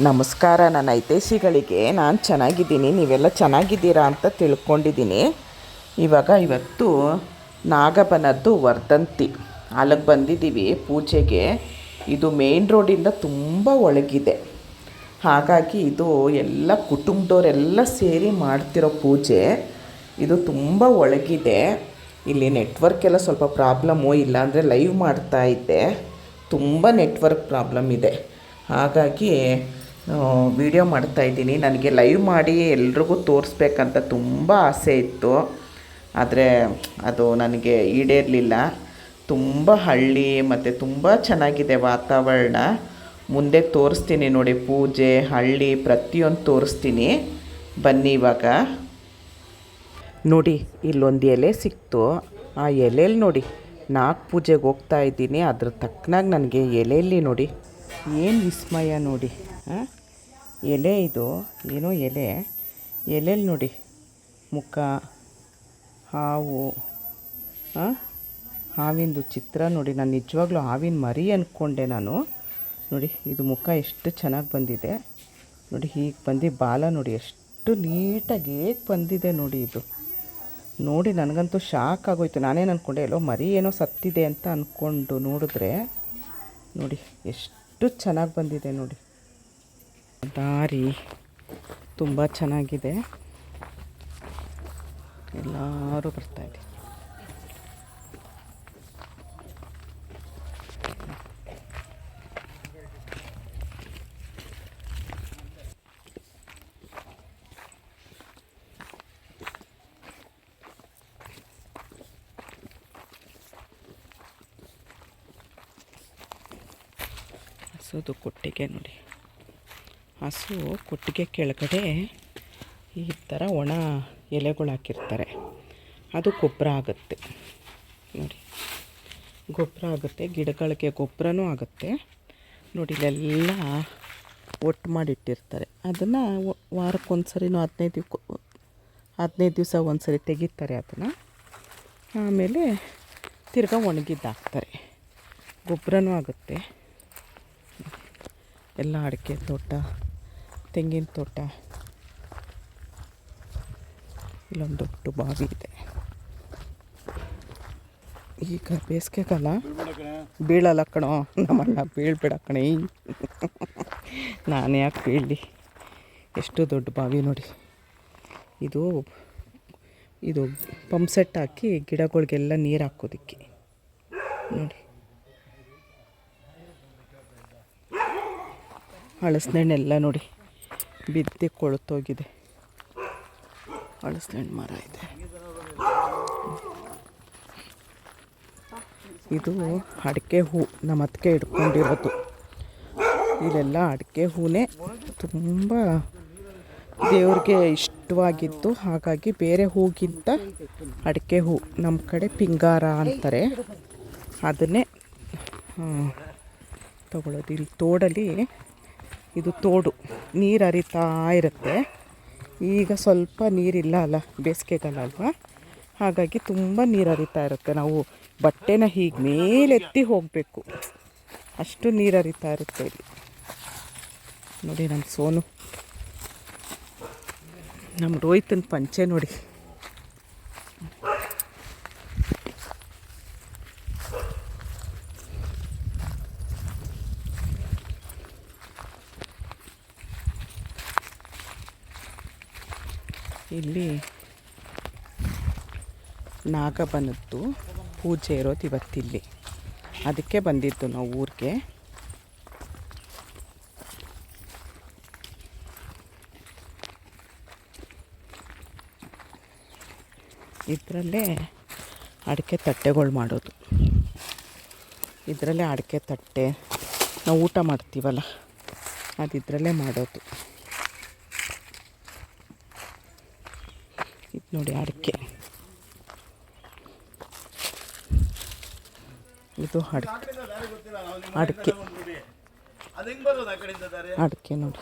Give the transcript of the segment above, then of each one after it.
ನಮಸ್ಕಾರ, ನನ್ನ ಐತೇಸಿಗಳಿಗೆ ನಾನು ಚೆನ್ನಾಗಿದ್ದೀನಿ, ನೀವೆಲ್ಲ ಚೆನ್ನಾಗಿದ್ದೀರಾ ಅಂತ ತಿಳ್ಕೊಂಡಿದ್ದೀನಿ. ಇವಾಗ ಇವತ್ತು ನಾಗಬನದ್ದು ವರ್ಧಂತಿ. ಅಲ್ಲಿಗೆ ಬಂದಿದ್ದೀವಿ ಪೂಜೆಗೆ. ಇದು ಮೇನ್ ರೋಡಿಂದ ತುಂಬ ಒಳಗಿದೆ. ಹಾಗಾಗಿ ಇದು ಎಲ್ಲ ಕುಟುಂಬದವರೆಲ್ಲ ಸೇರಿ ಮಾಡ್ತಿರೋ ಪೂಜೆ. ಇದು ತುಂಬ ಒಳಗಿದೆ. ಇಲ್ಲಿ ನೆಟ್ವರ್ಕ್ ಎಲ್ಲ ಸ್ವಲ್ಪ ಪ್ರಾಬ್ಲಮ್ಮು ಇಲ್ಲಾಂದರೆ ಲೈವ್ ಮಾಡ್ತಾ ಇದ್ದೆ. ತುಂಬ ನೆಟ್ವರ್ಕ್ ಪ್ರಾಬ್ಲಮ್ ಇದೆ. ಹಾಗಾಗಿ ವಿಡಿಯೋ ಮಾಡ್ತಾಯಿದ್ದೀನಿ ನನಗೆ ಲೈವ್ ಮಾಡಿ ಎಲ್ರಿಗೂ ತೋರಿಸ್ಬೇಕಂತ ತುಂಬ ಆಸೆ ಇತ್ತು. ಆದರೆ ಅದು ನನಗೆ ಈಡೇರಲಿಲ್ಲ. ತುಂಬ ಹಳ್ಳಿ ಮತ್ತು ತುಂಬ ಚೆನ್ನಾಗಿದೆ ವಾತಾವರಣ. ಮುಂದೆ ತೋರಿಸ್ತೀನಿ ನೋಡಿ, ಪೂಜೆ, ಹಳ್ಳಿ ಪ್ರತಿಯೊಂದು ತೋರಿಸ್ತೀನಿ. ಬನ್ನಿ ಇವಾಗ. ನೋಡಿ, ಇಲ್ಲೊಂದು ಎಲೆ ಸಿಕ್ತು. ಆ ಎಲೆಯಲ್ಲಿ ನೋಡಿ ನಾಲ್ಕು ಪೂಜೆಗೆ ಹೋಗ್ತಾ ಇದ್ದೀನಿ. ಅದ್ರ ತಕ್ಕನಾಗಿ ನನಗೆ ಎಲೆಯಲ್ಲಿ ನೋಡಿ ಏನು ವಿಸ್ಮಯ ನೋಡಿ? ಎಲೆ ಇದು, ಏನೋ ಎಲೆ. ಎಲೆಲಿ ನೋಡಿ, ಮುಖ, ಹಾವು ಹಾಂ ಹಾವಿಂದು ಚಿತ್ರ ನೋಡಿ, ನಾನು ನಿಜವಾಗ್ಲೂ ಹಾವಿನ ಮರಿ ಅಂದ್ಕೊಂಡೆ ನಾನು. ನೋಡಿ, ಇದು ಮುಖ ಎಷ್ಟು ಚೆನ್ನಾಗಿ ಬಂದಿದೆ. ನೋಡಿ, ಹೀಗೆ ಬಂದು ಬಾಲ ನೋಡಿ, ಎಷ್ಟು ನೀಟಾಗಿ ಹೇಗೆ ಬಂದಿದೆ ನೋಡಿ ಇದು. ನೋಡಿ, ನನಗಂತೂ ಶಾಕ್ ಆಗೋಯ್ತು. ನಾನೇನು ಅಂದ್ಕೊಂಡೆ ಎಲ್ಲೋ ಮರಿ ಏನೋ ಸತ್ತಿದೆ ಅಂತ ಅಂದ್ಕೊಂಡು ನೋಡಿದ್ರೆ, ನೋಡಿ, ಎಷ್ಟು ಚೆನ್ನಾಗಿ ಬಂದಿದೆ ನೋಡಿ. ದಾರಿ ತುಂಬ ಚೆನ್ನಾಗಿದೆ. ಎಲ್ಲರೂ ಬರ್ತಾಯಿದೆ ಹಸುದು ಕೊಟ್ಟಿಗೆ ನೋಡಿ. ಹಸು ಕೊಟ್ಟಿಗೆ ಕೆಳಗಡೆ ಈ ಥರ ಒಣ ಎಲೆಗಳು ಹಾಕಿರ್ತಾರೆ. ಅದು ಗೊಬ್ಬರ ಆಗುತ್ತೆ. ನೋಡಿ. ಗೊಬ್ಬರ ಆಗುತ್ತೆ, ಗಿಡಗಳಿಗೆ ಗೊಬ್ಬರನೂ ಆಗುತ್ತೆ. ನೋಡಿ, ಇಲ್ಲೆಲ್ಲ ಒಟ್ಟು ಮಾಡಿಟ್ಟಿರ್ತಾರೆ. ಅದನ್ನು ವಾರಕ್ಕೊಂದು ಸರಿನೂ ಹದಿನೈದು ದಿವ್ಕ, ಹದಿನೈದು ದಿವಸ ಒಂದು ಸರಿ ತೆಗಿತಾರೆ ಅದನ್ನು. ಆಮೇಲೆ ತಿರ್ಗಾ ಒಣಗಿದ್ದಾಕ್ತಾರೆ ಗೊಬ್ಬರನೂ ಆಗುತ್ತೆ. ಎಲ್ಲ ಅಡಿಕೆ ತೋಟ, ತೆಂಗಿನ ತೋಟ. ಇಲ್ಲೊಂದು ದೊಡ್ಡ ಬಾವಿ ಇದೆ. ಈಗ ಬೇಸಿಗೆ ಕಾಲ. ಬೀಳಲ್ಲ ಕಣೋ. ನಮ್ಮಣ್ಣ ಬೀಳ್ಬೇಡ ಕಣೆ. ನಾನು ಯಾಕೆ ಬೀಳಲಿ? ಎಷ್ಟು ದೊಡ್ಡ ಬಾವಿ ನೋಡಿ. ಇದು ಇದು ಪಂಪ್ ಸೆಟ್ ಹಾಕಿ ಗಿಡಗಳಿಗೆಲ್ಲ ನೀರು ಹಾಕೋದಕ್ಕೆ. ನೋಡಿ. ಹಳಸಿನಣ್ಣೆಲ್ಲ ನೋಡಿ ಬಿದ್ದು ಕೊಳತೋಗಿದೆ. ಹಳಸಿನಣ್ಣು ಮರ ಇದೆ. ಇದು ಅಡಿಕೆ ಹೂ, ನಮ್ಮ ಅದಕ್ಕೆ ಇಟ್ಕೊಂಡಿರೋದು. ಇದೆಲ್ಲ ಅಡಿಕೆ ಹೂನೇ ತುಂಬ ದೇವ್ರಿಗೆ ಇಷ್ಟವಾಗಿತ್ತು. ಹಾಗಾಗಿ ಬೇರೆ ಹೂಗಿಂತ ಅಡಿಕೆ ಹೂ ನಮ್ಮ ಕಡೆ ಪಿಂಗಾರ ಅಂತಾರೆ. ಅದನ್ನೇ ತಗೊಳ್ಳೋದು. ಇಲ್ಲಿ ತೋಡಲ್ಲಿ ಇದು ತೋಡು, ನೀರು ಹರಿತಾ ಇರುತ್ತೆ. ಈಗ ಸ್ವಲ್ಪ ನೀರಿಲ್ಲ ಅಲ್ಲ ಬೇಸಿಗೆಗಾಲ ಹಾಗಾಗಿ ತುಂಬ ನೀರು ಹರಿತಾ ಇರುತ್ತೆ. ನಾವು ಬಟ್ಟೆನ ಹೀಗೆ ಮೇಲೆತ್ತಿ ಹೋಗಬೇಕು. ಅಷ್ಟು ನೀರು ಹರಿತಾ ಇರುತ್ತೆ ಇಲ್ಲಿ. ನೋಡಿ ನಮ್ಮ ಸೋನು. ನಮ್ಮ ರೋಹಿತನ ಪಂಚೆ ನೋಡಿ. ಇಲ್ಲಿ ನಾಗಬನದ್ದು ಪೂಜೆ ಇರೋದು ಇವತ್ತಿಲ್ಲಿ. ಅದಕ್ಕೆ ಬಂದಿದ್ದು ನಾವು ಊರಿಗೆ. ಇದರಲ್ಲೇ ಅಡಿಕೆ ತಟ್ಟೆಗಳು ಮಾಡೋದು. ಇದರಲ್ಲೇ ಅಡಿಕೆ ತಟ್ಟೆ. ನಾವು ಊಟ ಮಾಡ್ತೀವಲ್ಲ ಅದು ಇದರಲ್ಲೇ ಮಾಡೋದು. ನೋಡಿ ಅಡಿಕೆ. ಇದು ಅಡಿಕೆ. ಅಡಿಕೆ. ಅಡಿಕೆ ನೋಡಿ.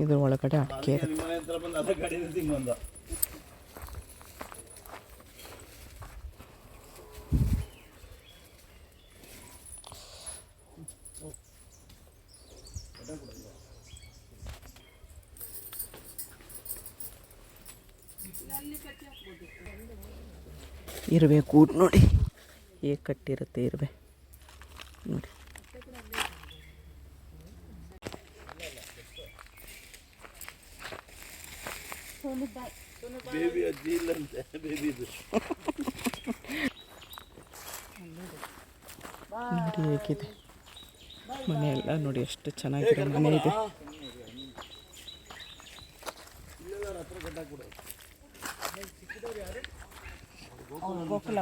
ಇದ್ರ ಒಳಗಡೆ ಅಡಿಕೆ ಇರುತ್ತೆ ನಿಮ್ಮ ಮನೆ ಹತ್ರ ಬಂದು ಅದೇ ಗಾಡಿಯಿಂದ ಹಿಂಗ್ ಬಂದ ಇರುವೆ ಕೂಟ್ ನೋಡಿ. ಹೇಗೆ ಕಟ್ಟಿರುತ್ತೆ ಇರುವೆ? ನೋಡಿ. ನೋಡಿ ಹೇಗಿದೆ. ಮನೆ ಎಲ್ಲ ನೋಡಿ ಎಷ್ಟು ಚೆನ್ನಾಗಿದೆ ಮನೆ ಇದೆ. ಗೋಕುಲ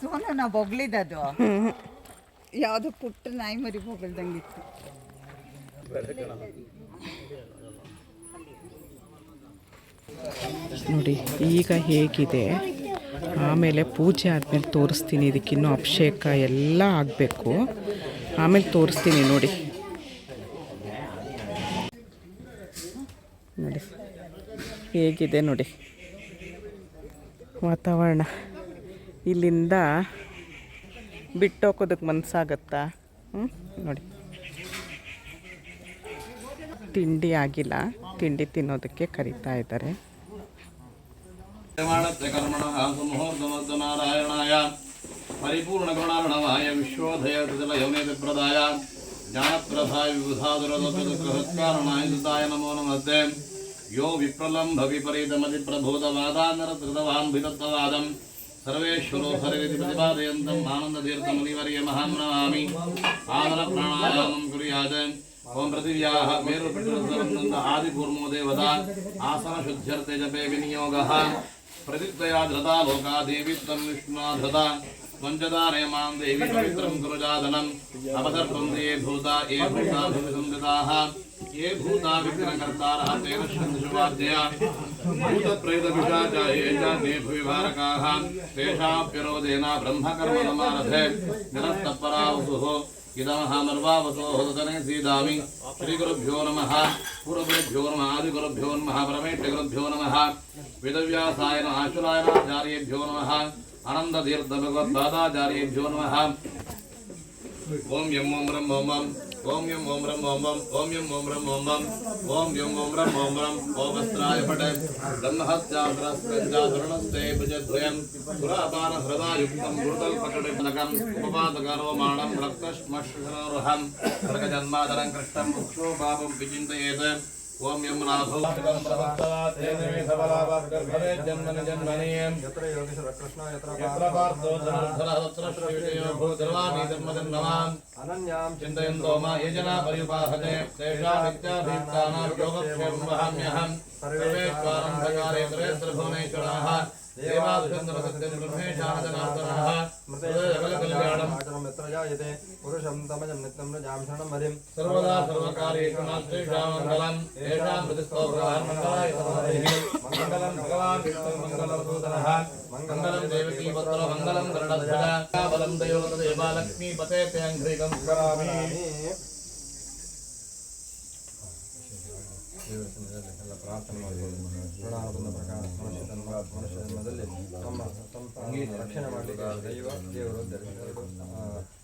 ಸೋನು ನಾ ಬೊಗಳಿದ್ದದು ಯಾವುದೋ ಪುಟ್ಟ ನಾಯಿ ಮರಿ ಬೊಗಳ್ದಂಗಿತ್ತು ನೋಡಿ, ಈಗ ಹೇಗಿದೆ? ಆಮೇಲೆ ಪೂಜೆ ಆದಮೇಲೆ ತೋರಿಸ್ತೀನಿ, ಇದಕ್ಕಿನ್ನೂ ಅಭಿಷೇಕ ಎಲ್ಲ ಆಗಬೇಕು. ಆಮೇಲೆ ತೋರಿಸ್ತೀನಿ ನೋಡಿ. ಹೇಗಿದೆ ನೋಡಿ. ವಾತಾವರಣ. ಇಲ್ಲಿಂದ ಬಿಟ್ಟೋಕೋದಕ್ಕೆ ಮನಸ್ಸಾಗತ್ತಾ? ಹ್ಞೂ ನೋಡಿ. ತಿಂಡಿ ಆಗಿಲ್ಲ. ತಿಂಡಿ ತಿನ್ನೋದಕ್ಕೆ ಕರಿತಾ ಇದ್ದಾರೆ. ಪರಿಪೂರ್ಣ ಗುಣಾರ್ಣವಾಯ ವಿಶ್ವೋದಯ ಸಜಲ ಯೌನೇತಿ ಪ್ರದಾಯ ಜ್ಞಾನಪ್ರದಾಯ ವಿಬುಧಾದುರದೋಪದುಃಖಹತ್ಕಾರಣಾಯ ಸುತಾಯ ನಮೋ ನಮಸ್ತೆ यो विप्रलम्भविपरीतमतिप्रभूतवादानरत्कृतवान्भितत्ववादम् सर्वेश्वरो हरिति प्रतिपादयन्तम् आनन्दतीर्थमुनिवर्य महां नमामि आनलप्राणायामं कुर्यात्। ओम पृथिव्याः मेरुपितृसरन्दन्त आदिकूर्मो देवता। आसनशुद्ध्यर्थे जपे विनियोगः। प्रतित्वया धृता लोका देवित्वं विष्णुना धृता। त्वञ्चदारयमां देवी पवित्रं गुरुजादनम्। अवसर्पं ये भूता ये भूता ये भूता विघ्नकर्तारः तेन इदमहामर्वावसोः सीदामि। श्रीगुरुभ्यो नमः। नमः। आदिगुरुभ्यो नमः। नमः। वेदव्यासाय नमः। అనంద తీర్థ భగవద్పాదాచార్యేభ్యో నమ ఓం ఎం ఓం రం ఓం ఓం ఎం ఓం రం ఓం ఓం ఎం ఓం రం ఓం ఓం ఎం ఓం రం ఓం రం ఓమస్త్రాయ పట బ్రహ్మహస్యాగ్రస్కంజాధరణస్తే భుజద్వయం పురాపాన హృదాయుక్తం మృతల్ పకటకం ఉపపాదకరోమాణం రక్తశ్మశ్వరోహం కృష్ణం ముక్షోపాపం విచింతయేత ओम यम नाभूतर्वाणी अनन्यां चिन्तयन्तो मा ये जना परिपाहते तेषामित्याभियुक्तानां योगक्षेमं वहाम्यहं सर्वे स्वारम्भकारे सर्वेऽत्र भुवनेश्वराः देवादुषन्द्रसत्यं ब्रह्मेशादनार्दनाः మృతయతే పురుషం తమజం నిత్యం రజాం శరణం హరిం సర్వదా సర్వకార్యేషు నాస్తిషాం మంగళం ఏషాం మృతిస్తోభ్రాం మంగళాయ మంగళం ದೇವರ ಎಲ್ಲ ಪ್ರಾರ್ಥನೆ ಮಾಡಿಕೊಂಡು ಪ್ರಕಾರ ಮನುಷ್ಯ ಜನ್ಮ ಮನುಷ್ಯ ಜನ್ಮದಲ್ಲಿ ತಮ್ಮ ತಮ್ಮ ರಕ್ಷಣೆ ಮಾಡಲಿಕ್ಕೆ ದೈವ ದೇವರು ಎರಡು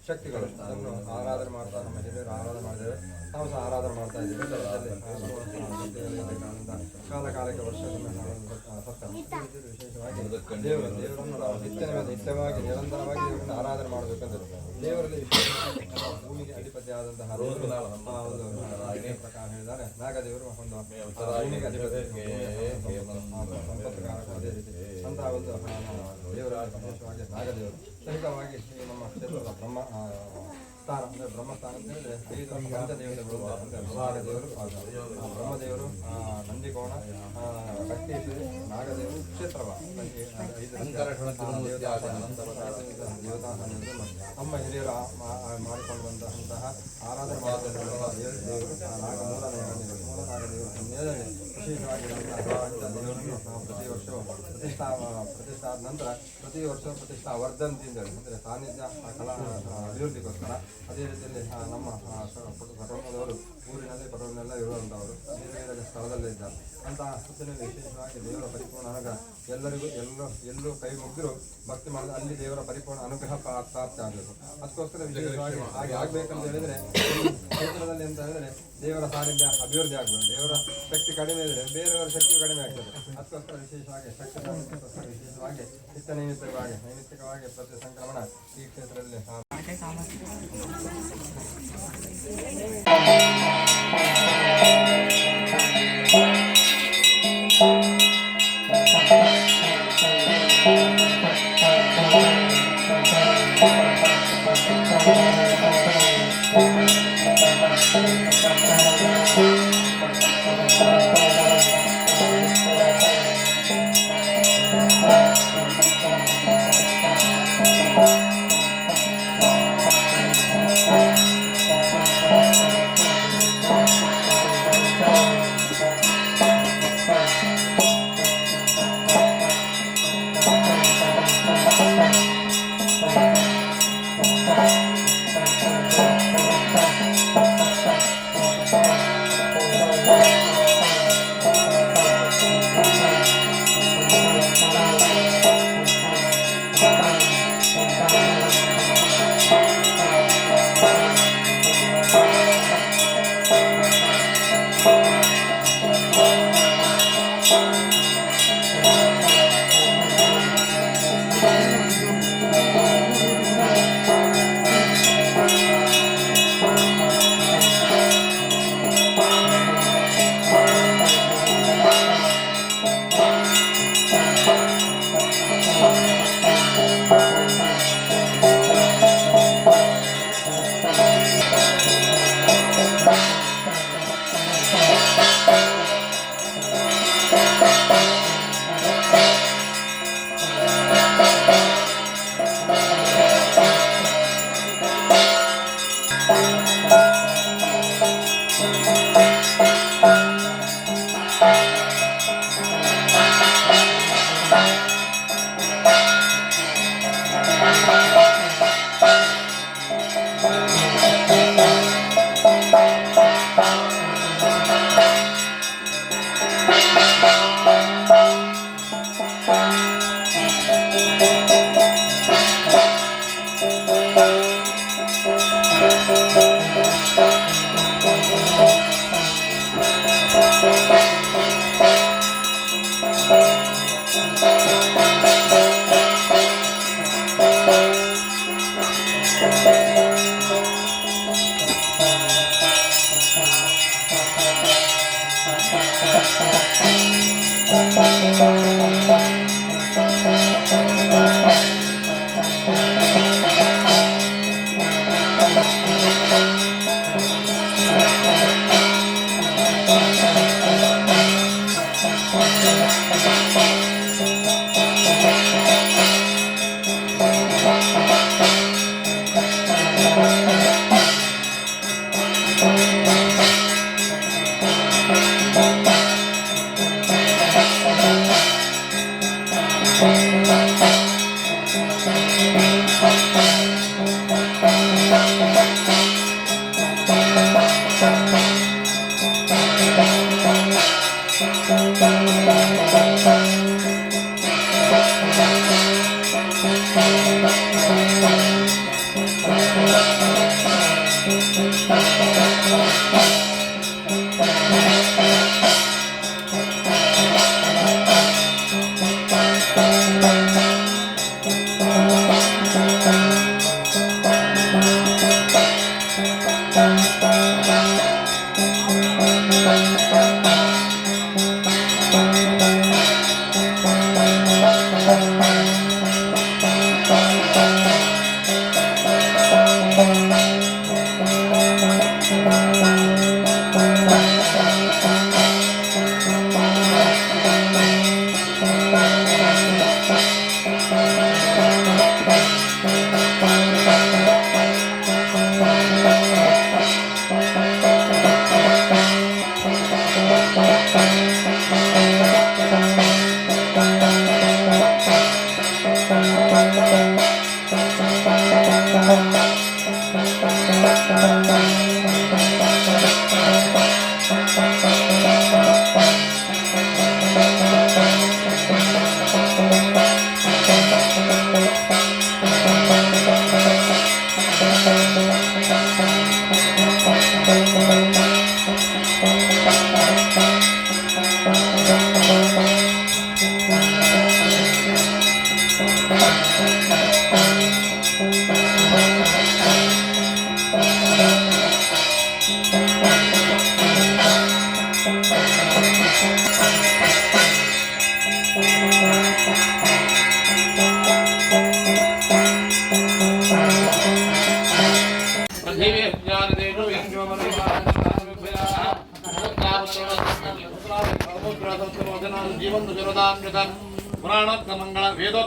ಶಕ್ತಿಗಳು ಅದನ್ನು ಆರಾಧನೆ ಮಾಡ್ತಾ ನಮ್ಮ ಹಿರಿಯರು ಆರಾಧನೆ ಮಾಡಿದ್ದೇವೆ ನಾವು ಸಹ ಆರಾಧನೆ ಮಾಡ್ತಾ ಇದ್ದೇವೆ ಕಾಲ ಕಾಲಕ್ಕೆ ವರ್ಷಗಳನ್ನು ವಿಶೇಷವಾಗಿ ದೇವರು. ದೇವರನ್ನು ನಾವು ನಿತ್ಯ ನಿತ್ಯವಾಗಿ ನಿರಂತರವಾಗಿ ಆರಾಧನೆ ಮಾಡಬೇಕಂದ್ರೆ ದೇವರಲ್ಲಿ ಭೂಮಿಗೆ ಅಧಿಪತಿ ಆದಂತಹ ಒಂದು ದೇವರ ನಮ್ಮ ಬ್ರಹ್ಮ ಬ್ರಹ್ಮದೇವರು ನಂದಿಕೋಣ ನಾಗದೇವರು ಕ್ಷೇತ್ರವ. ನಮ್ಮ ಹಿರಿಯರು ಮಾಡಿಕೊಂಡು ಆರಾಧನೆ ಮಾಡುತ್ತಿರುವ ದೇವರು ದೇವರು ಆ ನಾಗ ಮೂಲ ನಾಗದೇವರು ಮೂಲ ನಾಗದೇವರು ನೇರಳೆ ಪ್ರತಿ ವರ್ಷವೂ ಪ್ರತಿಷ್ಠಾ ಪ್ರತಿಷ್ಠಾದ ನಂತರ ಪ್ರತಿ ವರ್ಷ ಪ್ರತಿಷ್ಠಾ ಅಂತೇಳಿ ಅಂದರೆ ಸಾನ್ನಿಧ್ಯ ಕಲಾ ಅಭಿವೃದ್ಧಿಗೋಸ್ಕರ ಅದೇ ರೀತಿಯಲ್ಲಿ ನಮ್ಮ ಪಟೋಣದವರು ಊರಿನಲ್ಲಿ ಪಟೋಣೆಲ್ಲ ಇರುವಂಥವರು ಬೇರೆ ಸ್ಥಳದಲ್ಲೇ ಇದ್ದಾರೆ ಅಂತಹ ಸುತ್ತಿನಲ್ಲಿ ವಿಶೇಷವಾಗಿ ದೇವರ ಪರಿಪೂರ್ಣ ಅನುಗ್ರಹ ಎಲ್ಲರಿಗೂ ಎಲ್ಲರೂ ಎಲ್ಲರೂ ಕೈ ಮುಗಿದ್ರು ಭಕ್ತಿ ಮಾಡಿದ ಅಲ್ಲಿ ದೇವರ ಪರಿಪೂರ್ಣ ಅನುಗ್ರಹ ಅನುಗ್ರಹ ಪ್ರಾ- ಪ್ರಾಪ್ತಿ ಆಗಬೇಕು ಅದಕ್ಕೋಸ್ಕರ ವಿಶೇಷವಾಗಿ ಹಾಗೆ ಆಗ್ಬೇಕಂತ ಹೇಳಿದರೆ ಕ್ಷೇತ್ರದಲ್ಲಿ ಅಂತ ಹೇಳಿದರೆ ದೇವರ ಸಾನ್ನಿಧ್ಯ ಅಭಿವೃದ್ಧಿ ಆಗಬೇಕು ದೇವರ ಶಕ್ತಿ ಕಡಿಮೆ ಬೇರೆಯವರ ಶಕ್ತಿ ಕಡಿಮೆ ಆಗ್ತದೆ. ಅದಕ್ಕೋಸ್ಕರ ವಿಶೇಷವಾಗಿ, ಶಕ್ತಿ ಸಾಧನೆಗೋಸ್ಕರ ವಿಶೇಷವಾಗಿ, ಚಿತ್ತ ನೈಮಿತ್ತವಾಗಿ ನೈಮಿತ್ತಿಕವಾಗಿ ಪ್ರತಿ ಸಂಕ್ರಮಣ ಈ ಕ್ಷೇತ್ರದಲ್ಲಿ ಆ-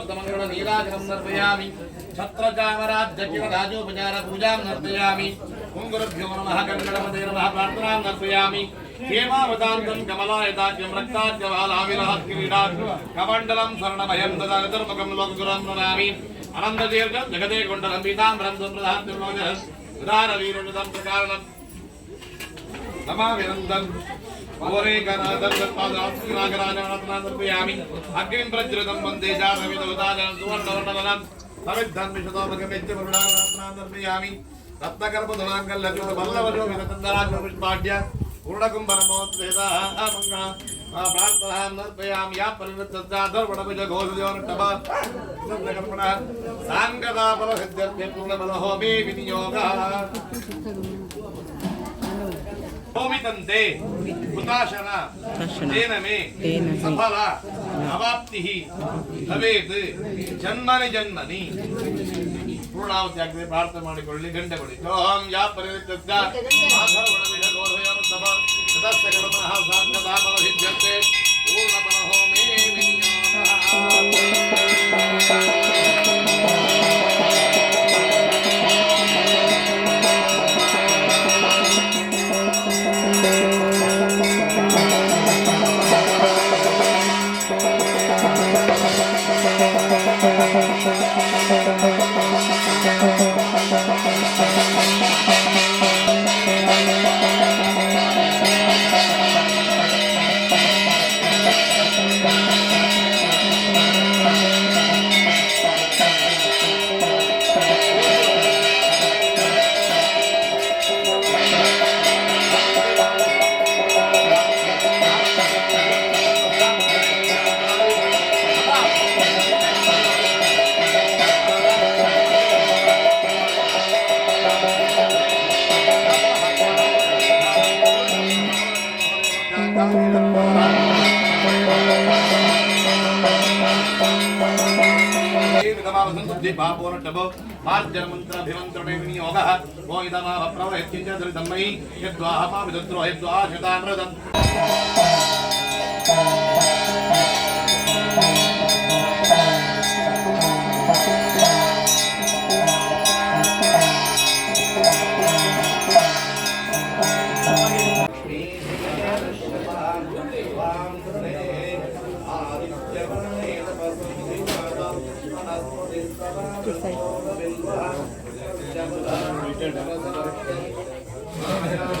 पद्ममंगल नीलाग्रम नर्पयामि छत्रचामराजकिवराजोपचार पूजां नर्तयामि कुङ्गुरुभ्यो नमः कन्नडपदे नमः प्रार्थनां नर्पयामि हेमावतान्तं कमलायताज्यं रक्ताज्यवालाविलः किरीडात् कमण्डलं स्वर्णमयं तदागतर्मुखं लोकगुरुं नमामि अनन्तदीर्घं जगते कुण्डलं पीताम्बरं सम्प्रधान्तिर्मोजः उदारवीरुदं प्रकारणं नमामि नन्दम् ൂരേകനാഥനാഥനാഥയാമി അഗ്നിം പ്രജ്വലം വന്ദേ ജാതവിധവതാജനം സുവർണവർണവനം സമിദ്ധന്മിഷതോമൃഗമെച്ചമൃണാനാഥനാഥയാമി രത്നഗർഭതുലാങ്കല്ലജോബലവരോമിതന്തരാജപുഷ്പാഢ്യ पूर्णकुम्बरमोत्सेद प्रार्थनां नर्पयामि या परिवृत्तजाधर्वणभुजघोषयोर्णभ साङ्गदाफलसिद्ध्यर्थे पूर्णबलहोमे विनियोगः ಹೋಮಿತಂತೆ ಹುತಾಶನ ತೇನ ಮೇ. ಸಫಲ. ಅವಾಪ್ತಿ ಭವೇತ್. ಜನ್ಮನಿ ಜನ್ಮನಿ. ಪೂರ್ಣಾವತಿ ಆಗದೆ ಪ್ರಾರ್ಥನೆ ಮಾಡಿಕೊಳ್ಳಿ. ಗಂಟೆ ಬಳಿ ಯಾ ಯಾ ಪರಿವೃತ್ತಸ್ಯ मध्ये this side.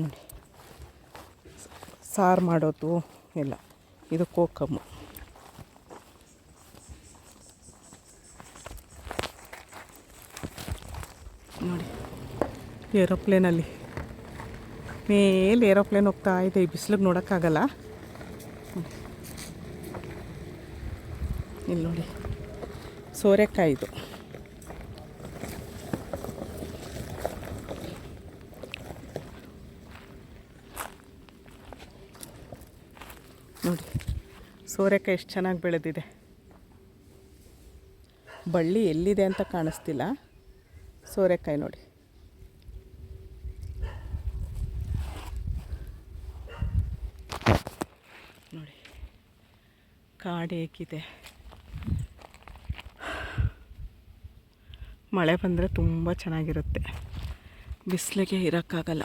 ನೋಡಿ ಸಾರು ಮಾಡೋದು ಎಲ್ಲ ಇದು ಕೋಕಮ್ಮು. ನೋಡಿ, ಏರೋಪ್ಲೇನಲ್ಲಿ. ಮೇಲೆ ಏರೋಪ್ಲೇನ್ ಹೋಗ್ತಾ ಇದೆ. ಈ ಬಿಸಿಲಿಗೆ ನೋಡೋಕ್ಕಾಗಲ್ಲ. ಇಲ್ಲಿ ನೋಡಿ, ಸೋರೆಕಾಯಿ ಇದು ನೋಡಿ ಸೋರೆಕಾಯಿ ಎಷ್ಟು ಚೆನ್ನಾಗಿ ಬೆಳೆದಿದೆ. ಬಳ್ಳಿ ಎಲ್ಲಿದೆ ಅಂತ ಕಾಣಿಸ್ತಿಲ್ಲ. ಸೋರೆಕಾಯಿ ನೋಡಿ. ನೋಡಿ. ಕಾಡು ಹೇಗಿದೆ. ಮಳೆ ಬಂದರೆ ತುಂಬ ಚೆನ್ನಾಗಿರುತ್ತೆ. ಬಿಸಿಲಿಗೆ ಇರೋಕ್ಕಾಗಲ್ಲ.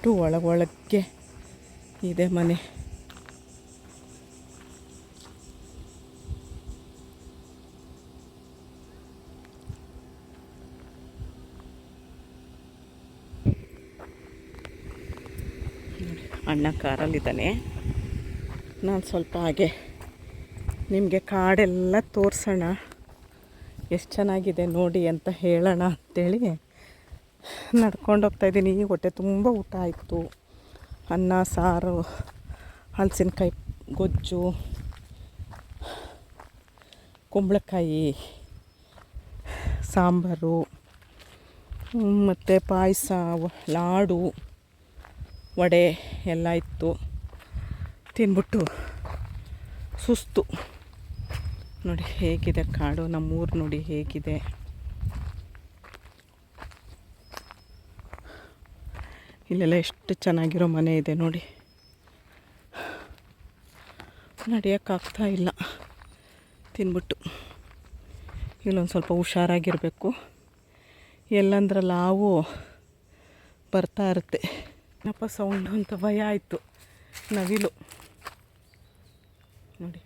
ಅಷ್ಟು ಒಳಗೊಳಕ್ಕೆ ಇದೆ ಮನೆ. ಅಣ್ಣ ಕಾರಲ್ಲಿದ್ದಾನೆ. ನಾನು ಸ್ವಲ್ಪ ಹಾಗೆ ನಿಮಗೆ ಕಾಡೆಲ್ಲ ತೋರಿಸೋಣ. ಎಷ್ಟು ಚೆನ್ನಾಗಿದೆ ನೋಡಿ ಅಂತ ಹೇಳೋಣ ಅಂಥೇಳಿ ನಡ್ಕೊಂಡು ಹೋಗ್ತಾಯಿದ್ದೀನಿ ಹೊಟ್ಟೆ ತುಂಬ ಊಟ ಆಯಿತು. ಅನ್ನ, ಸಾರು, ಹಲಸಿನಕಾಯಿ, ಗೊಜ್ಜು, ಕುಂಬಳಕಾಯಿ, ಸಾಂಬಾರು, ಮತ್ತು ಪಾಯಸ, ಲಾಡು, ವಡೆ ಎಲ್ಲ ಇತ್ತು. ತಿಂದ್ಬಿಟ್ಟು ಸುಸ್ತು. ನೋಡಿ ಹೇಗಿದೆ ಕಾಡು, ನಮ್ಮೂರು ನೋಡಿ ಹೇಗಿದೆ. ಇಲ್ಲೆಲ್ಲ ಎಷ್ಟು ಚೆನ್ನಾಗಿರೋ ಮನೆ ಇದೆ ನೋಡಿ. ನಡೆಯೋಕ್ಕಾಗ್ತಾ ಇಲ್ಲ. ತಿನ್ಬಿಟ್ಟು. ಇಲ್ಲೊಂದು ಸ್ವಲ್ಪ ಹುಷಾರಾಗಿರಬೇಕು. ಎಲ್ಲಂದ್ರೆ ಹಾವು ಬರ್ತಾ ಇರುತ್ತೆ. ಏನಪ್ಪ ಸೌಂಡು ಅಂತ ಭಯ ಆಯಿತು. ನವಿಲು. ನೋಡಿ.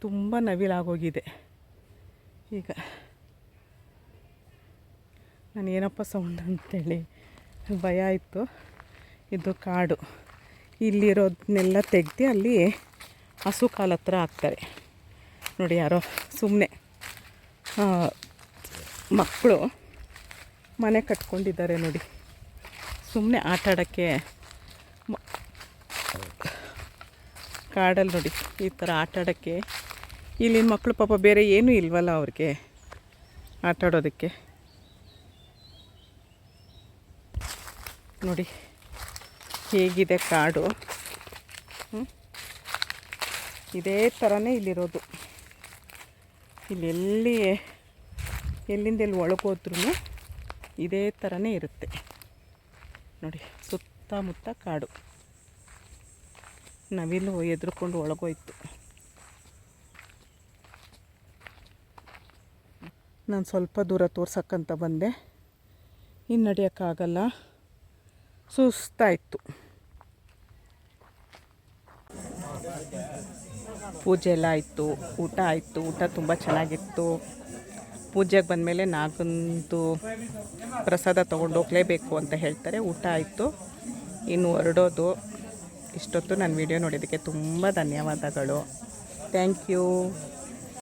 ತುಂಬ ನವಿಲಾಗೋಗಿದೆ. ಈಗ ನಾನು ಏನಪ್ಪ ಸೌಂಡ್ ಅಂತೇಳಿ, ಭಯ ಆಯಿತು ಇದು ಕಾಡು. ಇಲ್ಲಿರೋದನ್ನೆಲ್ಲ ತೆಗ್ದು ಅಲ್ಲಿ ಹಸು ಕಾಲ ಹತ್ರ ಹಾಕ್ತಾರೆ. ನೋಡಿ ಯಾರೋ ಸುಮ್ಮನೆ ಮಕ್ಕಳು ಮನೆ ಕಟ್ಕೊಂಡಿದ್ದಾರೆ ನೋಡಿ. ಸುಮ್ಮನೆ ಆಟ ಆಡೋಕ್ಕೆ ಕಾಡಲ್ಲಿ ನೋಡಿ, ಈ ಥರ ಆಟ ಆಡೋಕ್ಕೆ. ಇಲ್ಲಿನ ಮಕ್ಕಳು ಪಾಪ ಬೇರೆ ಏನೂ ಇಲ್ವಲ್ಲ ಅವ್ರಿಗೆ, ಆಟ ನೋಡಿ, ಹೇಗಿದೆ ಕಾಡು? ಇದೇ ಥರನೇ ಇಲ್ಲಿರೋದು. ಇಲ್ಲಿ ಎಲ್ಲಿ, ಎಲ್ಲಿಂದ ಎಲ್ಲಿ ಒಳಗೋದ್ರೂ ಇದೇ ಥರನೇ ಇರುತ್ತೆ. ನೋಡಿ, ಸುತ್ತಮುತ್ತ ಕಾಡು. ನವಿಲು ಎದುರುಕೊಂಡು ಒಳಗೋಯ್ತು. ನಾನು ಸ್ವಲ್ಪ ದೂರ ತೋರ್ಸಕ್ಕಂತ ಬಂದೆ. ಇನ್ನು ನಡೆಯೋಕ್ಕಾಗಲ್ಲ. ಸುಸ್ತಾಯಿತು. ಪೂಜೆ ಎಲ್ಲ ಆಯಿತು, ಊಟ ಆಯಿತು, ಊಟ ತುಂಬ ಚೆನ್ನಾಗಿತ್ತು. ಪೂಜೆಗೆ ಬಂದಮೇಲೆ ನಾಗಂದು ಪ್ರಸಾದ ತೊಗೊಂಡು ಹೋಗಲೇಬೇಕು ಅಂತ ಹೇಳ್ತಾರೆ. ಊಟ ಆಯಿತು. ಇನ್ನು ಹೊರಡೋದು. ಇಷ್ಟೊತ್ತು ನನ್ನ ವಿಡಿಯೋ ನೋಡಿದ್ದಕ್ಕೆ ತುಂಬ ಧನ್ಯವಾದಗಳು. Thank you